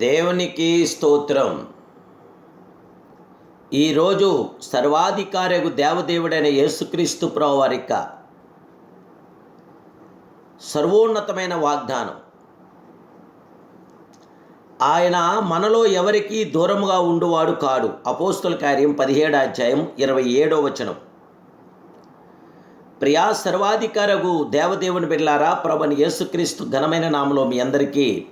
దేవునికి స్తోత్రం. ఈరోజు సర్వాధికారగు దేవదేవుడైన యేసుక్రీస్తు ప్రవారిక సర్వోన్నతమైన వాగ్దానం. ఆయన మనలో ఎవరికి దూరముగా ఉండువాడు కాడు. అపోస్తుల కార్యం పదిహేడు అధ్యాయం ఇరవై ఏడో వచనం. ప్రియా సర్వాధికారగు దేవదేవుని బిడ్లారా ప్రభుని యేసుక్రీస్తు ఘనమైన నామలో మీ అందరికీ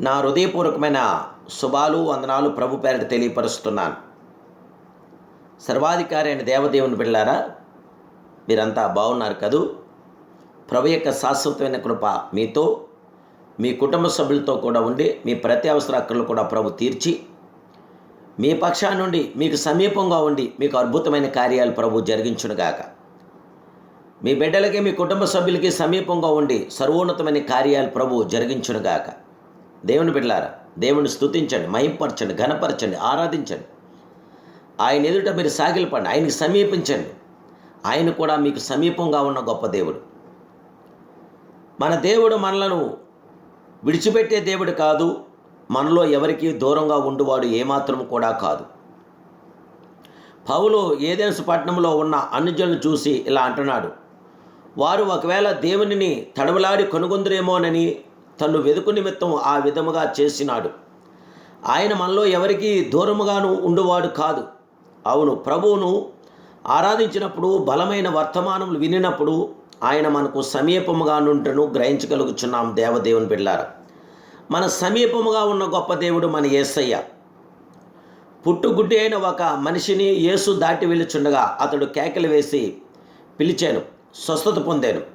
నా హృదయపూర్వకమైన శుభాలు వందనాలు ప్రభు పేరిట తెలియపరుస్తున్నాను. సర్వాధికారి అయిన దేవదేవుని బిళ్ళారా మీరంతా బాగున్నారు కదూ? ప్రభు యొక్క శాశ్వతమైన కృప మీతో మీ కుటుంబ సభ్యులతో కూడా ఉండి మీ ప్రతి అవసర కూడా ప్రభు తీర్చి మీ పక్షా నుండి మీకు సమీపంగా ఉండి మీకు అద్భుతమైన కార్యాలు ప్రభు జరిగించునుగాక. మీ బిడ్డలకి మీ కుటుంబ సభ్యులకి సమీపంగా ఉండి సర్వోన్నతమైన కార్యాలు ప్రభు జరిగించునుగాక. దేవుని బిడ్డలారా దేవుని స్థుతించండి మహింపరచండి ఘనపరచండి ఆరాధించండి. ఆయన ఎదుట మీరు సాగిలపండి ఆయనకి సమీపించండి. ఆయన కూడా మీకు సమీపంగా ఉన్న గొప్ప దేవుడు. మన దేవుడు మనలను విడిచిపెట్టే దేవుడు కాదు మనలో ఎవరికి దూరంగా ఉండువాడు ఏమాత్రం కూడా కాదు. పౌలు ఏదెన్సు పట్టణంలో ఉన్న అనుజులను చూసి ఇలా అంటున్నాడు వారు ఒకవేళ దేవునిని తడవలాడి కొనుగొందురేమోనని తను వెదుకు నిమిత్తం ఆ విధముగా చేసినాడు. ఆయన మనలో ఎవరికి దూరముగాను ఉండువాడు కాదు. అవును ప్రభువును ఆరాధించినప్పుడు బలమైన వర్తమానములు వినినప్పుడు ఆయన మనకు సమీపముగా నుంటను గ్రహించగలుగుచున్నాం దేవదేవుని బిడ్డారు మన సమీపముగా ఉన్న గొప్ప దేవుడు మన యేసయ్య పుట్టుగుడ్డి అయిన ఒక మనిషిని యేసు దాటి వెళ్ళుచుండగా అతడు కేకలు వేసి పిలిచాను స్వస్థత పొందాను.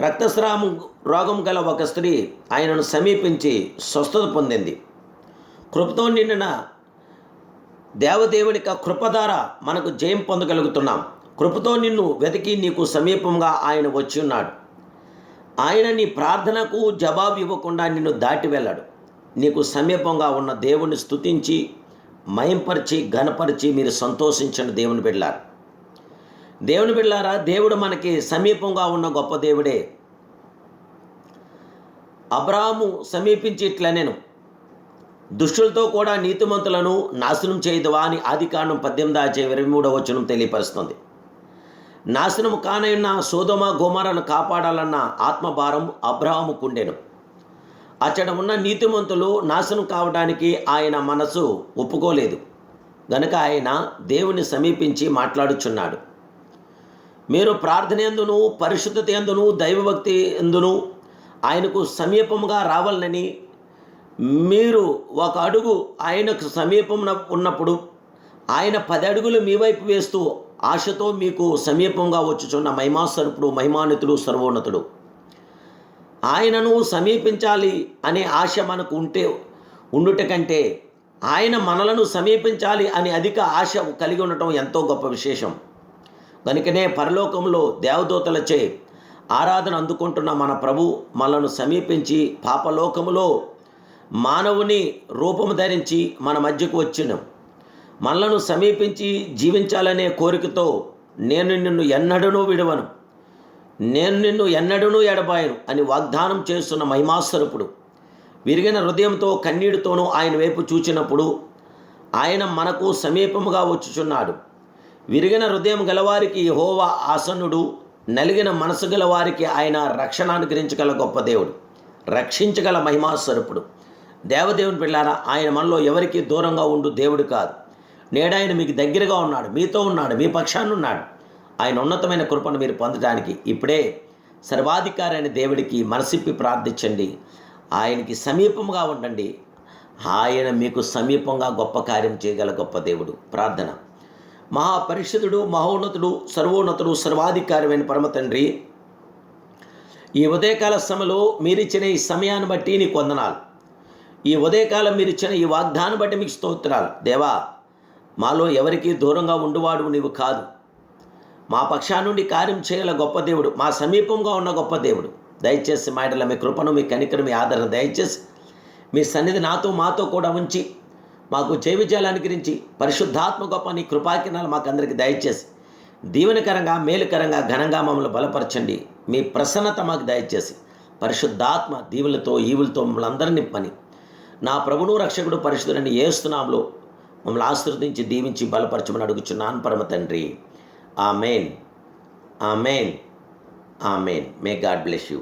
రక్తస్రావం రోగం గల ఒక స్త్రీ ఆయనను సమీపించి స్వస్థత పొందింది. కృపతో నిండిన దేవదేవునిక కృప ద్వారా మనకు జయం పొందగలుగుతున్నాం. కృపతో నిన్ను వెతికి నీకు సమీపంగా ఆయన వచ్చి ఉన్నాడు. ఆయన నీ ప్రార్థనకు జవాబు ఇవ్వకుండా నిన్ను దాటి వెళ్ళాడు. నీకు సమీపంగా ఉన్న దేవుని స్థుతించి మయంపరిచి ఘనపరిచి మీరు సంతోషించిన దేవుని వెళ్ళారు దేవుని బిడ్డారా దేవుడు మనకి సమీపంగా ఉన్న గొప్ప దేవుడే. అబ్రాహము సమీపించి ఇట్లా నేను దుష్టులతో కూడా నీతిమంతులను నాశనం చేయదువా అని ఆది కాండం పద్దెనిమిది అధ్యాయం ఇరవై మూడవ వచనం తెలియపరుస్తుంది. నాశనం కానైన సోదమ గోమరను కాపాడాలన్న ఆత్మభారం అబ్రహాము కుండెను అచ్చట ఉన్న నీతిమంతులు నాశనం కావడానికి ఆయన మనసు ఒప్పుకోలేదు. గనుక ఆయన దేవుని సమీపించి మాట్లాడుచున్నాడు. మీరు ప్రార్థన ఎందును పరిశుద్ధత ఎందును దైవభక్తి ఎందును ఆయనకు సమీపంగా రావాలని మీరు ఒక అడుగు ఆయనకు సమీపం ఉన్నప్పుడు ఆయన పది అడుగులు మీ వైపు వేస్తూ ఆశతో మీకు సమీపంగా వచ్చుచున్న మహిమాస్వరూపుడు మహిమానితుడు సర్వోన్నతుడు. ఆయనను సమీపించాలి అనే ఆశ మనకు ఉంటే ఉండుట కంటే ఆయన మనలను సమీపించాలి అనే అధిక ఆశ కలిగి ఉండటం ఎంతో గొప్ప విశేషం. కనుకనే పరలోకంలో దేవదూతలచే ఆరాధన అందుకుంటున్న మన ప్రభు మనను సమీపించి పాపలోకములో మానవుని రూపము ధరించి మన మధ్యకు వచ్చిన. మనలను సమీపించి జీవించాలనే కోరికతో నేను నిన్ను ఎన్నడనూ విడవను. నేను నిన్ను ఎన్నడనూ ఎడబాయను అని వాగ్దానం చేస్తున్న మహిమాస్వరూపుడు. విరిగిన హృదయంతో కన్నీటితోనూ ఆయన వైపు చూచినప్పుడు ఆయన మనకు సమీపముగా వచ్చుచున్నాడు. విరిగిన హృదయం గలవారికి హోవా ఆసనుడు నలిగిన మనసు గలవారికి ఆయన రక్షణ అనుగ్రహించగల గొప్ప దేవుడు రక్షించగల మహిమాస్వరూపుడు దేవదేవుని పిల్లారా ఆయన మనలో ఎవరికి దూరంగా ఉండు దేవుడు కాదు. నేడాయన మీకు దగ్గరగా ఉన్నాడు మీతో ఉన్నాడు మీ పక్షాన్ని ఉన్నాడు. ఆయన ఉన్నతమైన కృపను మీరు పొందడానికి ఇప్పుడే సర్వాధికారి అయిన దేవుడికి మనసిప్పి ప్రార్థించండి. ఆయనకి సమీపంగా ఉండండి. ఆయన మీకు సమీపంగా గొప్ప కార్యం చేయగల గొప్ప దేవుడు. ప్రార్థన. మహాపరిషుదుడు మహోన్నతుడు సర్వోన్నతుడు సర్వాధికారమైన పరమ తండ్రి. ఈ ఉదయకాల సమయంలో మీరిచ్చిన ఈ సమయాన్ని బట్టి నీకు వందనాలు. ఈ ఉదయకాలం మీరిచ్చిన ఈ వాగ్దానం బట్టి మీకు స్తోత్రాలు. దేవా మాలో ఎవరికి దూరంగా ఉండువాడు నీవు కాదు. మా పక్షా నుండి కార్యం చేయగల గొప్ప దేవుడు మా సమీపంగా ఉన్న గొప్ప దేవుడు. దయచేసి మా మీ కృపను మీ కనికరం మీ ఆదరణ దయచేసి మీ సన్నిధి నాతో మాతో కూడా ఉంచి మాకు జైవిజయాలు అనుగ్రహించి పరిశుద్ధాత్మ గొప్ప నీ కృపాకిరణాలు మాకు అందరికీ దయచేసి దీవెనకరంగా మేలుకరంగా ఘనంగా మమ్మల్ని బలపరచండి. మీ ప్రసన్నత మాకు దయచేసి పరిశుద్ధాత్మ దీవులతో ఈవులతో మమ్మల్ని అందరినీ పని నా ప్రభును రక్షకుడు పరిశుద్ధులని ఏస్తున్నాంలో మమ్మల్ని ఆశీర్వదించి దీవించి బలపరచమని అడుగుచున్నాను పరమ తండ్రి. Amen. Amen. Amen. May God bless you